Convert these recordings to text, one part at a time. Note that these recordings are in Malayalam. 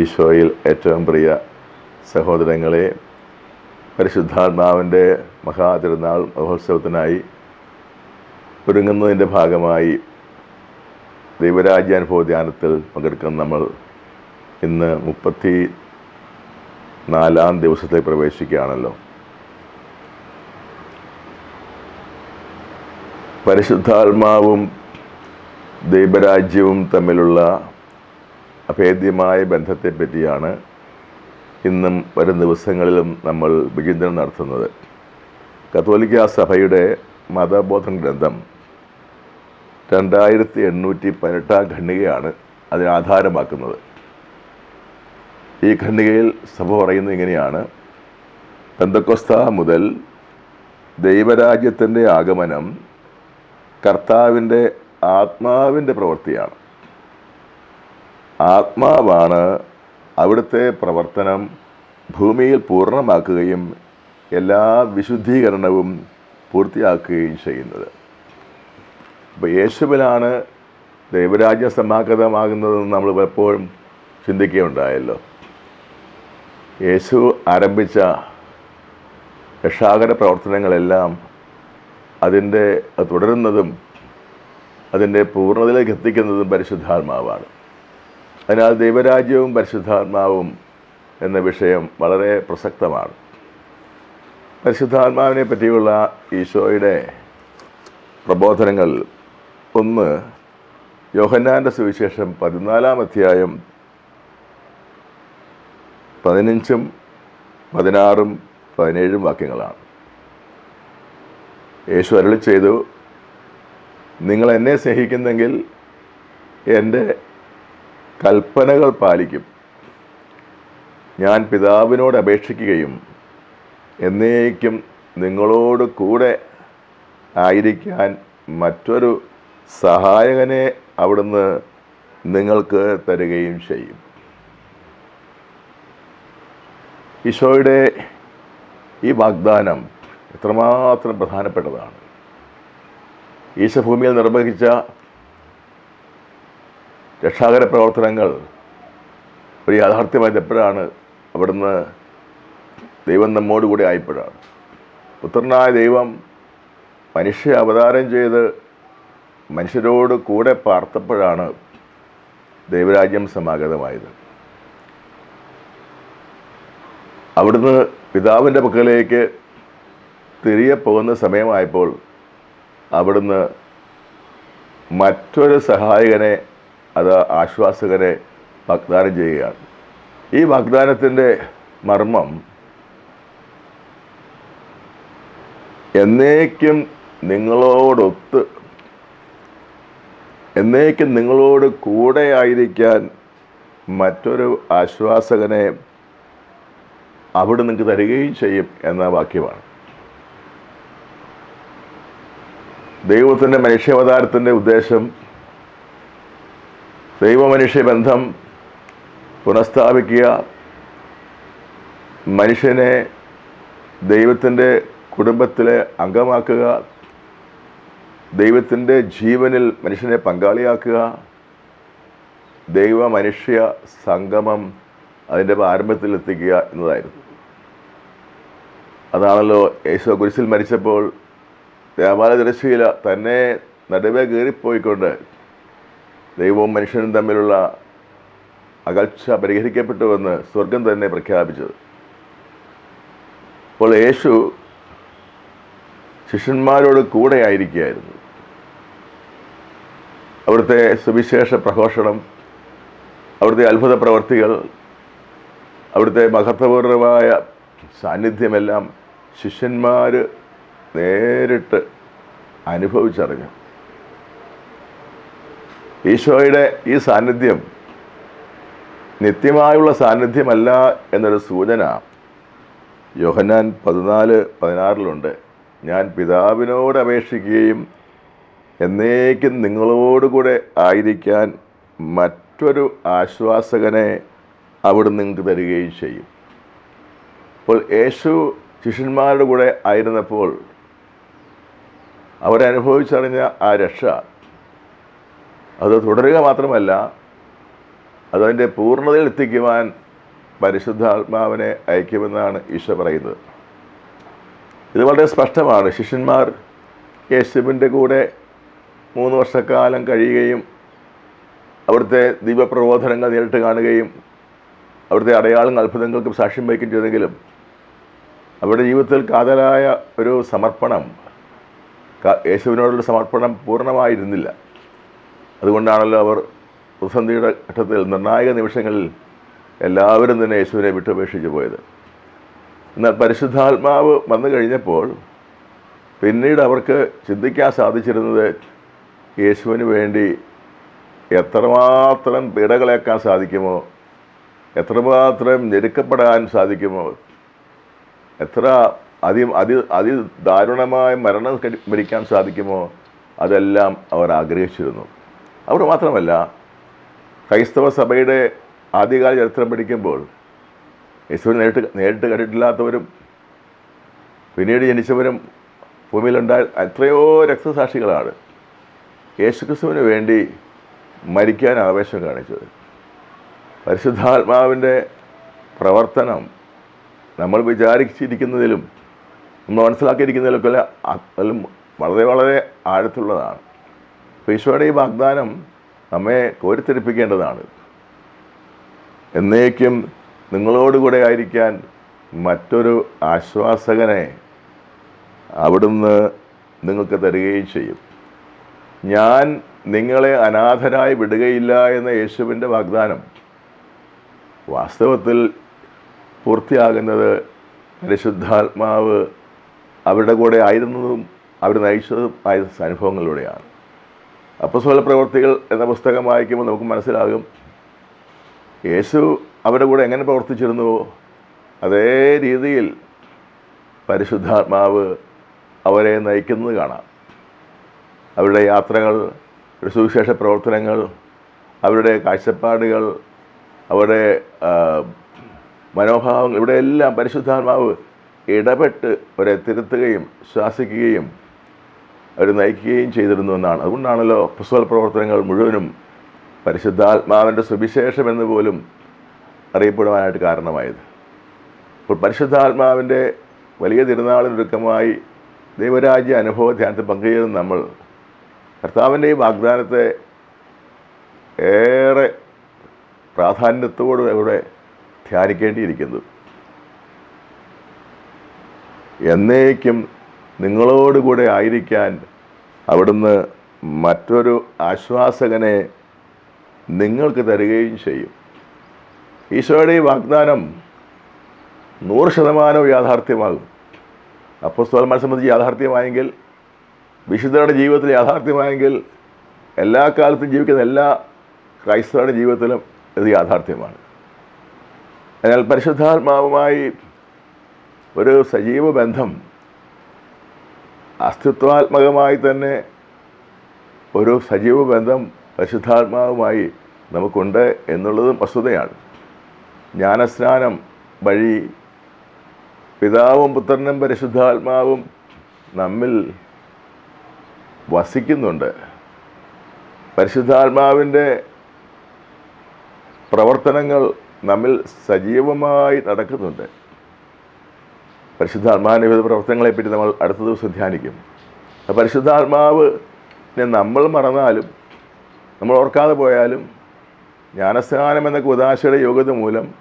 ഈശോയിൽ ഏറ്റവും പ്രിയ സഹോദരങ്ങളെ പരിശുദ്ധാത്മാവിന്റെ മഹാതിരുനാൾ മഹോത്സവത്തിനായി ഒരുങ്ങുന്നതിന്റെ ഭാഗമായി ദൈവരാജ്യാനുഭവ ധ്യാനത്തിൽ പങ്കെടുക്കുന്ന നമ്മൾ ഇന്ന് മുപ്പത്തി നാലാം ദിവസത്തെ പ്രവേശിക്കുകയാണല്ലോ. പരിശുദ്ധാത്മാവും ദൈവരാജ്യവും തമ്മിലുള്ള അഭേദ്യമായ ബന്ധത്തെ പറ്റിയാണ് ഇന്നും വരും ദിവസങ്ങളിലും നമ്മൾ വിചിന്തനം നടത്തുന്നത്. കത്തോലിക്ക സഭയുടെ മതബോധൻ ഗ്രന്ഥം രണ്ടായിരത്തി എണ്ണൂറ്റി പതിനെട്ടാം ഖണ്ഡികയാണ് അതിനാധാരമാക്കുന്നത് ഈ ഖണ്ഡികയിൽ സഭ പറയുന്നത് ഇങ്ങനെയാണ്. പെന്തക്കൊസ്ത മുതൽ ദൈവരാജ്യത്തിന്റെ ആഗമനം കർത്താവിന്റെ ആത്മാവിന്റെ പ്രവൃത്തിയാണ്. ആത്മാവാണ് അവിടുത്തെ പ്രവർത്തനം ഭൂമിയിൽ പൂർണമാക്കുകയും എല്ലാ വിശുദ്ധീകരണവും പൂർത്തിയാക്കുകയും ചെയ്യുന്നത്. അപ്പോൾ യേശുവിലാണ് ദൈവരാജ്യം സമാഗതമാകുന്നതെന്ന് നമ്മൾ പലപ്പോഴും ചിന്തിക്കുകയുണ്ടായല്ലോ. യേശു ആരംഭിച്ച രക്ഷാകര പ്രവർത്തനങ്ങളെല്ലാം അതിന്റെ അത് തുടരുന്നതും അതിന്റെ പൂർണതയിലേക്ക് എത്തിക്കുന്നതും പരിശുദ്ധാത്മാവാണ്. അതിനാൽ ദൈവരാജ്യവും പരിശുദ്ധാത്മാവും എന്ന വിഷയം വളരെ പ്രസക്തമാണ്. പരിശുദ്ധാത്മാവിനെ പറ്റിയുള്ള ഈശോയുടെ പ്രബോധനങ്ങൾ ഒന്ന് യോഹന്നാന്റെ സുവിശേഷം പതിനാലാം അധ്യായം പതിനഞ്ചും പതിനാറും പതിനേഴും വാക്യങ്ങളാണ്. യേശു അരളി ചെയ്തു നിങ്ങൾ എന്നെ സ്നേഹിക്കുന്നെങ്കിൽ എന്റെ കൽപ്പനകൾ പാലിക്കും. ഞാൻ പിതാവിനോട് അപേക്ഷിക്കുകയും എന്നേക്കും നിങ്ങളോട് കൂടെ ആയിരിക്കാൻ മറ്റൊരു സഹായകനെ അവിടുന്ന് നിങ്ങൾക്ക് തരികയും ചെയ്യും. ഈശോയുടെ ഈ വാഗ്ദാനം എത്രമാത്രം പ്രധാനപ്പെട്ടതാണ്. ഈശഭൂമിയിൽ നിർവഹിച്ച രക്ഷാകര പ്രവർത്തനങ്ങൾ ഒരു യാഥാർത്ഥ്യമായത് എപ്പോഴാണ് അവിടുന്ന് ദൈവം നമ്മോടുകൂടി ആയപ്പോഴാണ്. പുത്രനായ ദൈവം മനുഷ്യ അവതാരം ചെയ്ത് മനുഷ്യരോട് കൂടെ പാർത്തപ്പോഴാണ് ദൈവരാജ്യം സമാഗതമായത്. അവിടുന്ന് പിതാവിന്റെ പക്കലേക്ക് തിരികെ പോകുന്ന സമയമായപ്പോൾ അവിടുന്ന് മറ്റൊരു സഹായകനെ അത് ആശ്വാസകരെ വാഗ്ദാനം ചെയ്യുകയാണ്. ഈ വാഗ്ദാനത്തിന്റെ മർമ്മം എന്നേക്കും നിങ്ങളോടൊത്ത് എന്നേക്കും നിങ്ങളോട് കൂടെ ആയിരിക്കാൻ മറ്റൊരു ആശ്വാസകനെ അവിടെ നിങ്ങൾക്ക് തരികയും ചെയ്യും എന്ന വാക്യമാണ്. ദൈവത്തിന്റെ മനുഷ്യാവതാരത്തിന്റെ ഉദ്ദേശം ദൈവമനുഷ്യ ബന്ധം പുനഃസ്ഥാപിക്കുക. മനുഷ്യനെ ദൈവത്തിന്റെ കുടുംബത്തിലെ അംഗമാക്കുക. ദൈവത്തിന്റെ ജീവനിൽ മനുഷ്യനെ പങ്കാളിയാക്കുക. ദൈവ മനുഷ്യ സംഗമം അതിന്റെ ആരംഭത്തിൽ എത്തിക്കുക എന്നതായിരുന്നു. അതാണല്ലോ യേശോ കുരിശിൽ മരിച്ചപ്പോൾ ദേവാലയ ദൃശ്യയില തന്നെ നടുവേ കയറിപ്പോയിക്കൊണ്ട് ദൈവവും മനുഷ്യനും തമ്മിലുള്ള അകൽച്ച പരിഹരിക്കപ്പെട്ടുവെന്ന് സ്വർഗം തന്നെ പ്രഖ്യാപിച്ചത്. അപ്പോൾ യേശു ശിഷ്യന്മാരോട് കൂടെ ആയിരിക്കുകയായിരുന്നു അവിടുത്തെ സുവിശേഷ പ്രഘോഷണം അവിടുത്തെ അത്ഭുത പ്രവർത്തികൾ അവിടുത്തെ മഹത്വപൂർണമായ സാന്നിധ്യമെല്ലാം ശിഷ്യന്മാർ നേരിട്ട് അനുഭവിച്ചറിഞ്ഞു. ഈശോയുടെ ഈ സാന്നിധ്യം നിത്യമായുള്ള സാന്നിധ്യമല്ല എന്നൊരു സൂചന യോഹന്നാൻ പതിനാല് പതിനാറിലുണ്ട്. ഞാൻ പിതാവിനോട് അപേക്ഷിക്കുകയും എന്നേക്കും നിങ്ങളോടുകൂടെ ആയിരിക്കാൻ മറ്റൊരു ആശ്വാസകനെ അവിടെ നിങ്ങൾക്ക് തരികയും ചെയ്യും. അപ്പോൾ യേശു ശിഷ്യന്മാരുടെ കൂടെ ആയിരുന്നപ്പോൾ അവരനുഭവിച്ചറിഞ്ഞ ആ രക്ഷ അത് തുടരുക മാത്രമല്ല അതതിന്റെ പൂർണതയിൽ എത്തിക്കുവാൻ പരിശുദ്ധാത്മാവിനെ അയക്കുമെന്നാണ് ഈശോ പറയുന്നത്. ഇത് വളരെ സ്പഷ്ടമാണ്. ശിഷ്യന്മാർ യേശുവിന്റെ കൂടെ മൂന്ന് വർഷക്കാലം കഴിയുകയും അവിടുത്തെ ദിവ്യപ്രബോധനങ്ങൾ നേരിട്ട് കാണുകയും അവിടുത്തെ അടയാളങ്ങൾ അത്ഭുതങ്ങൾക്കും സാക്ഷ്യം വഹിക്കുകയും ചെയ്തെങ്കിലും അവരുടെ ജീവിതത്തിൽ കാതലായ ഒരു സമർപ്പണം യേശുവിനോടുള്ള സമർപ്പണം പൂർണമായിരുന്നില്ല. അതുകൊണ്ടാണല്ലോ അവർ പ്രതിസന്ധിയുടെ ഘട്ടത്തിൽ നിർണായക നിമിഷങ്ങളിൽ എല്ലാവരും തന്നെ യേശുവിനെ വിട്ടുപേക്ഷിച്ച് പോയത്. എന്നാൽ പരിശുദ്ധാത്മാവ് വന്നു കഴിഞ്ഞപ്പോൾ പിന്നീട് അവർക്ക് ചിന്തിക്കാൻ സാധിച്ചിരുന്നത് യേശുവിന് വേണ്ടി എത്രമാത്രം പീഡകളേക്കാൻ സാധിക്കുമോ എത്രമാത്രം ഞെരുക്കപ്പെടാൻ സാധിക്കുമോ എത്ര അതി അതി അതിദാരുണമായ മരണം മരിക്കാൻ സാധിക്കുമോ അതെല്ലാം അവർ ആഗ്രഹിച്ചിരുന്നു. അവർ മാത്രമല്ല ക്രൈസ്തവ സഭയുടെ ആദ്യകാല ചരിത്രം പഠിക്കുമ്പോൾ യേശുവിനെ നേരിട്ട് നേരിട്ട് കണ്ടിട്ടില്ലാത്തവരും പിന്നീട് ജനിച്ചവരും ഭൂമിയിലുണ്ടായ എത്രയോ രക്തസാക്ഷികളാണ് യേശുക്രിസ്തുവിന് വേണ്ടി മരിക്കാൻ ആവേശം കാണിച്ചത്. പരിശുദ്ധാത്മാവിന്റെ പ്രവർത്തനം നമ്മൾ വിചാരിച്ചിരിക്കുന്നതിലും നമ്മൾ മനസ്സിലാക്കിയിരിക്കുന്നതിലൊക്കെ വളരെ വളരെ ആഴത്തുള്ളതാണ്. അപ്പോൾ ഈശോയുടെ ഈ വാഗ്ദാനം നമ്മെ കോരിത്തെരിപ്പിക്കേണ്ടതാണ് എന്നേക്കും നിങ്ങളോടുകൂടെ ആയിരിക്കാൻ മറ്റൊരു ആശ്വാസകനെ അവിടുന്ന് നിങ്ങൾക്ക് തരികയും ചെയ്യും. ഞാൻ നിങ്ങളെ അനാഥരായി വിടുകയില്ല എന്ന യേശുവിന്റെ വാഗ്ദാനം വാസ്തവത്തിൽ പൂർത്തിയാകുന്നത് പരിശുദ്ധാത്മാവ് അവരുടെ കൂടെ ആയിരുന്നതും അവർ നയിച്ചതും ആയ അനുഭവങ്ങളിലൂടെയാണ്. അപ്പസ്വല പ്രവർത്തികൾ എന്ന പുസ്തകം വായിക്കുമ്പോൾ നമുക്ക് മനസ്സിലാകും യേശു അവരുടെ കൂടെ എങ്ങനെ പ്രവർത്തിച്ചിരുന്നുവോ അതേ രീതിയിൽ പരിശുദ്ധാത്മാവ് അവരെ നയിക്കുന്നത് കാണാം. അവരുടെ യാത്രകൾ സുവിശേഷ പ്രവർത്തനങ്ങൾ അവരുടെ കാഴ്ചപ്പാടുകൾ അവരുടെ മനോഭാവങ്ങൾ ഇവിടെയെല്ലാം പരിശുദ്ധാത്മാവ് ഇടപെട്ട് അവരെ തിരുത്തുകയും ശ്വാസിക്കുകയും അവർ നയിക്കുകയും ചെയ്തിരുന്നു എന്നാണ്. അതുകൊണ്ടാണല്ലോ പുസ്തക പ്രവർത്തനങ്ങൾ മുഴുവനും പരിശുദ്ധാത്മാവിന്റെ സുവിശേഷം എന്ന് പോലും അറിയപ്പെടുവാനായിട്ട് കാരണമായത്. അപ്പോൾ പരിശുദ്ധാത്മാവിന്റെ വലിയ തിരുനാളിനൊരുക്കമായി ദൈവരാജ്യ അനുഭവ ധ്യാനത്തിൽ പങ്കുചേരുന്ന നമ്മൾ കർത്താവിന്റെ ഈ വാഗ്ദാനത്തെ ഏറെ പ്രാധാന്യത്തോടെ ഇവിടെ ധ്യാനിക്കേണ്ടിയിരിക്കുന്നു. എന്നേക്കും നിങ്ങളോടുകൂടെ ആയിരിക്കാൻ അവിടുന്ന് മറ്റൊരു ആശ്വാസകനെ നിങ്ങൾക്ക് തരികയും ചെയ്യും. ഈശോയുടെ ഈ വാഗ്ദാനം നൂറ് ശതമാനവും യാഥാർത്ഥ്യമാകും. അപ്പോസ്തോലന്മാരെ സംബന്ധിച്ച് യാഥാർത്ഥ്യമായെങ്കിൽ വിശുദ്ധരുടെ ജീവിതത്തിൽ യാഥാർത്ഥ്യമായെങ്കിൽ എല്ലാ കാലത്തും ജീവിക്കുന്ന എല്ലാ ക്രൈസ്തവരുടെ ജീവിതത്തിലും ഇത് യാഥാർത്ഥ്യമാണ്. എന്നാൽ പരിശുദ്ധാത്മാവുമായി ഒരു സജീവ ബന്ധം അസ്തിത്വാത്മകമായി തന്നെ ഒരു സജീവ ബന്ധം പരിശുദ്ധാത്മാവുമായി നമുക്കുണ്ട് എന്നുള്ളതും വസ്തുതയാണ്. ജ്ഞാനസ്നാനം വഴി പിതാവും പുത്രനും പരിശുദ്ധാത്മാവും നമ്മിൽ വസിക്കുന്നുണ്ട്. പരിശുദ്ധാത്മാവിന്റെ പ്രവർത്തനങ്ങൾ നമ്മിൽ സജീവമായി നടക്കുന്നുണ്ട്. പരിശുദ്ധാത്മാവിന്റെ വിവിധ പ്രവർത്തനങ്ങളെപ്പറ്റി നമ്മൾ അടുത്ത ദിവസം ധ്യാനിക്കും. പരിശുദ്ധാത്മാവിനെ നമ്മൾ മറന്നാലും നമ്മൾ ഓർക്കാതെ പോയാലും ജ്ഞാനസ്നാനം എന്ന കുതാശയുടെ യോഗ്യത മൂലം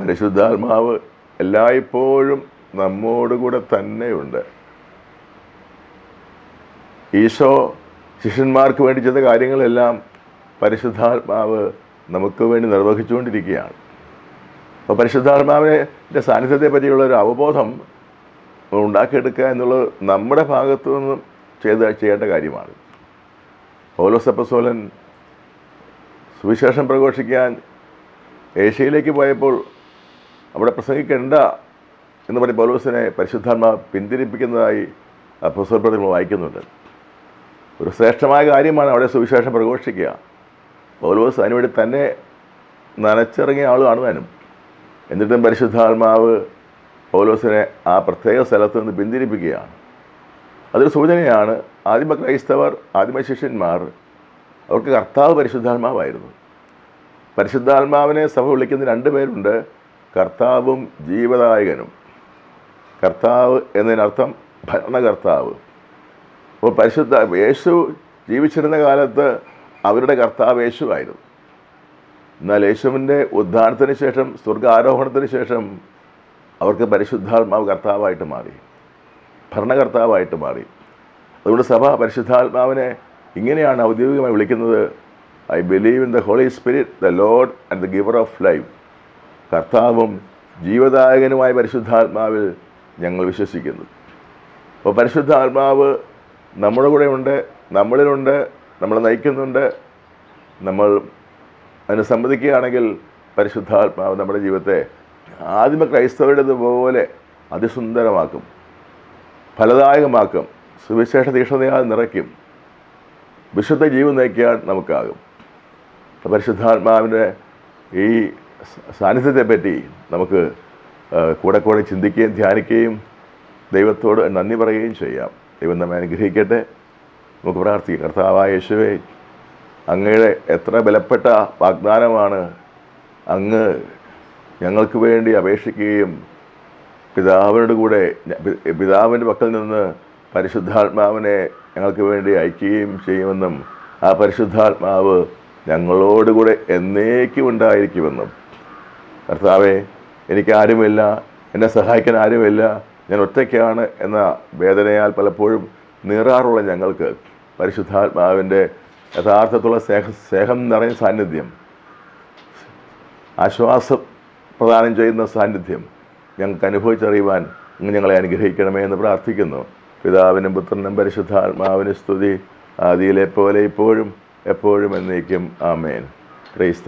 പരിശുദ്ധാത്മാവ് എല്ലായ്പ്പോഴും നമ്മോടുകൂടെ തന്നെയുണ്ട്. ഈശോ ശിഷ്യന്മാർക്ക് വേണ്ടി ചെയ്ത കാര്യങ്ങളെല്ലാം പരിശുദ്ധാത്മാവ് നമുക്ക് വേണ്ടി നിർവഹിച്ചുകൊണ്ടിരിക്കുകയാണ്. അപ്പോൾ പരിശുദ്ധാത്മാവിന്റെ സാന്നിധ്യത്തെ പറ്റിയുള്ള ഒരു അവബോധം ഉണ്ടാക്കിയെടുക്കുക എന്നുള്ളത് നമ്മുടെ ഭാഗത്തു നിന്നും ചെയ്ത് ചെയ്യേണ്ട കാര്യമാണ്. പൗലോസപ്പസോലൻ സുവിശേഷം പ്രഘോഷിക്കാൻ ഏഷ്യയിലേക്ക് പോയപ്പോൾ അവിടെ പ്രസംഗിക്കേണ്ട എന്ന് പറഞ്ഞ് പൗലോസിനെ പരിശുദ്ധാത്മാ പിന്തിരിപ്പിക്കുന്നതായി അപ്പോസ്തലപ്രതി നമ്മൾ വായിക്കുന്നുണ്ട്. ഒരു ശ്രേഷ്ഠമായ കാര്യമാണ് അവിടെ സുവിശേഷം പ്രഘോഷിക്കുക. പൗലോസ് അതിനുവേണ്ടി തന്നെ നനച്ചിറങ്ങിയ ആളുമാണ് താനും എന്നിട്ടും പരിശുദ്ധാത്മാവ് പൗലോസിനെ ആ പ്രത്യേക സ്ഥലത്ത് നിന്ന് പിന്തിരിപ്പിക്കുകയാണ്. അതൊരു സൂചനയാണ്. ആദിമ ക്രൈസ്തവർ ആദിമ ശിഷ്യന്മാർ അവർക്ക് കർത്താവ് പരിശുദ്ധാത്മാവായിരുന്നു. പരിശുദ്ധാത്മാവിനെ സഭ വിളിക്കുന്ന രണ്ട് പേരുണ്ട്. കർത്താവും ജീവദായകനും. കർത്താവ് എന്നതിനർത്ഥം ഭരണകർത്താവ്. അപ്പോൾ പരിശുദ്ധ യേശു ജീവിച്ചിരുന്ന കാലത്ത് അവരുടെ കർത്താവ് യേശുവായിരുന്നു. എന്നാൽ യേശുവിന്റെ ഉദ്ധാനത്തിന് ശേഷം സ്വർഗാരോഹണത്തിന് ശേഷം അവർക്ക് പരിശുദ്ധാത്മാവ് കർത്താവായിട്ട് മാറി ഭരണകർത്താവായിട്ട് മാറി. അതുകൊണ്ട് സഭ പരിശുദ്ധാത്മാവിനെ ഇങ്ങനെയാണ് ഔദ്യോഗികമായി വിളിക്കുന്നത്. I believe in the holy spirit the lord and the giver of life. കർത്താവും ജീവദായകനുമായ പരിശുദ്ധാത്മാവിൽ ഞങ്ങൾ വിശ്വസിക്കുന്നു. അപ്പോൾ പരിശുദ്ധാത്മാവ് നമ്മുടെ കൂടെ ഉണ്ട് നമ്മളിലുണ്ട് നമ്മളെ നയിക്കുന്നുണ്ട് നമ്മൾ അതിന് സമ്മതിക്കുകയാണെങ്കിൽ പരിശുദ്ധാത്മാവ് നമ്മുടെ ജീവിതത്തെ ആദിമ ക്രൈസ്തവരുടേതുപോലെ അതിസുന്ദരമാക്കും ഫലദായകമാക്കും സുവിശേഷ തീക്ഷ്ണതയാൽ നിറയ്ക്കും വിശുദ്ധ ജീവൻ നയിക്കാൻ നമുക്കാകും. പരിശുദ്ധാത്മാവിന്റെ ഈ സാന്നിധ്യത്തെപ്പറ്റി നമുക്ക് കൂടെ കൂടെ ചിന്തിക്കുകയും ധ്യാനിക്കുകയും ദൈവത്തോട് നന്ദി പറയുകയും ചെയ്യാം. ദൈവം നമ്മെ അനുഗ്രഹിക്കട്ടെ. നമുക്ക് പ്രാർത്ഥിക്കാം. കർത്താവായ യേശുവേ അങ്ങയുടെ എത്ര ബലപ്പെട്ട വാഗ്ദാനമാണ് അങ്ങ് ഞങ്ങൾക്ക് വേണ്ടി അപേക്ഷിക്കുകയും പിതാവിനോട് കൂടെ പിതാവിന്റെ പക്കൽ നിന്ന് പരിശുദ്ധാത്മാവിനെ ഞങ്ങൾക്ക് വേണ്ടി അയക്കുകയും ചെയ്യുമെന്നും ആ പരിശുദ്ധാത്മാവ് ഞങ്ങളോടുകൂടെ എന്നേക്കും ഉണ്ടായിരിക്കുമെന്നും. കർത്താവെ എനിക്കാരുമില്ല എന്നെ സഹായിക്കാൻ ആരുമില്ല ഞാൻ ഒറ്റയ്ക്കാണ് എന്ന വേദനയാൽ പലപ്പോഴും നീറാറുള്ള ഞങ്ങൾക്ക് പരിശുദ്ധാത്മാവിന്റെ യഥാർത്ഥത്തുള്ള സ്നേഹ സ്നേഹം നിറഞ്ഞ സാന്നിധ്യം. ആശ്വാസം പ്രദാനം ചെയ്യുന്ന സാന്നിധ്യം ഞങ്ങൾക്ക് അനുഭവിച്ചറിയുവാൻ ഞങ്ങളെ അനുഗ്രഹിക്കണമേ എന്ന് പ്രാർത്ഥിക്കുന്നു. പിതാവിനും പുത്രനും പരിശുദ്ധാത്മാവിന് സ്തുതി. ആദിയിലെ പോലെ ഇപ്പോഴും എപ്പോഴും എന്നേക്കും. ആമേൻ. പ്രൈസ്